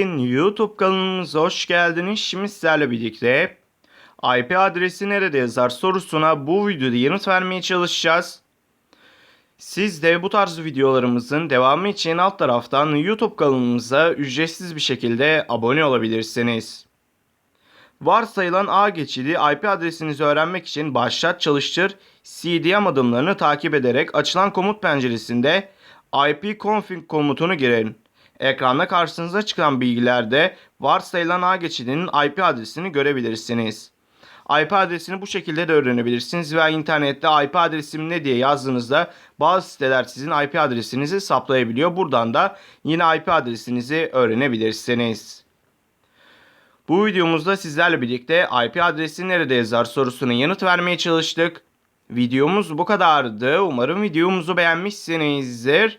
YouTube kanalımıza hoş geldiniz. Şimdi sizlerle birlikte IP adresi nerede yazar sorusuna bu videoda yanıt vermeye çalışacağız. Siz de bu tarz videolarımızın devamı için alt taraftan YouTube kanalımıza ücretsiz bir şekilde abone olabilirsiniz. Varsayılan ağ geçidi IP adresinizi öğrenmek için başlat çalıştır CDM adımlarını takip ederek açılan komut penceresinde ipconfig komutunu girin. Ekranda karşınıza çıkan bilgilerde varsayılan ağ geçidinin IP adresini görebilirsiniz. IP adresini bu şekilde de öğrenebilirsiniz veya internette IP adresim ne diye yazdığınızda bazı siteler sizin IP adresinizi saplayabiliyor. Buradan da yine IP adresinizi öğrenebilirsiniz. Bu videomuzda sizlerle birlikte IP adresi nerede yazar sorusuna yanıt vermeye çalıştık. Videomuz bu kadardı. Umarım videomuzu beğenmişsinizdir.